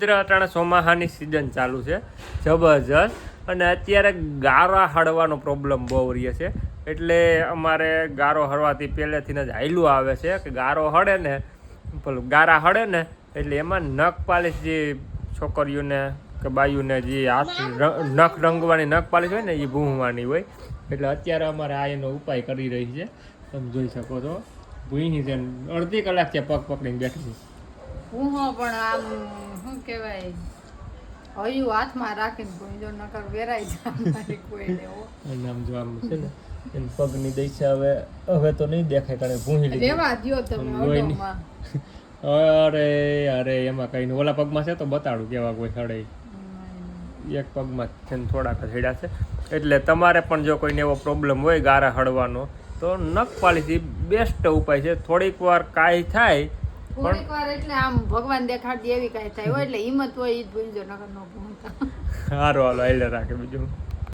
મિત્ર અટાણે ચોમાહાની સિઝન ચાલુ છે. જબરજસ્ત. અને અત્યારે ગારા હળવાનો પ્રોબ્લેમ બહુ રહે છે. એટલે અમારે ગારો હળવાથી પહેલેથી જ હાયલું આવે છે કે ગારો હળે ને, પેલું ગારા હળે ને, એટલે એમાં નખ પાલિશ જે છોકરીઓને કે બાયુને જે હાથ નખ રંગવાની નખ પાલિશ હોય ને, એ ભૂંવાની હોય. એટલે અત્યારે અમારે આ એનો ઉપાય કરી રહી છે. તમે જોઈ શકો છો. ભૂંહી છે અડધી કલાક છે પગ પકડીને બેઠી છે. હું પણ આમ શું કહેવાય? હયું હાથમાં રાખીને કોઈ નકર વેરાઈ જાય મારી કોઈને. આમ જો આમ છે ને એમ પગની દિશા હવે હવે તો નહીં દેખાય કારણ કે ભૂંહી લીધી. રેવા દ્યો તમે ઓડોમાં. અરે અરે એમાં કઈ ઓલા પગમાં છે તો બતાડું કેવા કોઈ સડે એક પગમાં છે ને થોડાક હડ્યા છે. એટલે તમારે પણ જો કોઈને એવો પ્રોબ્લેમ હોય ગારા હળવાનો તો નખ પાલીથી બેસ્ટ ઉપાય છે. થોડીક વાર કાંઈ થાય એટલે આમ ભગવાન દેખાડી એવી કાંઈ થાય. હોય એટલે હિંમત હોય એ જ ભૂલજો નકર ન ભૂલતા. સારું હાલો આઈલે રાખે બીજું.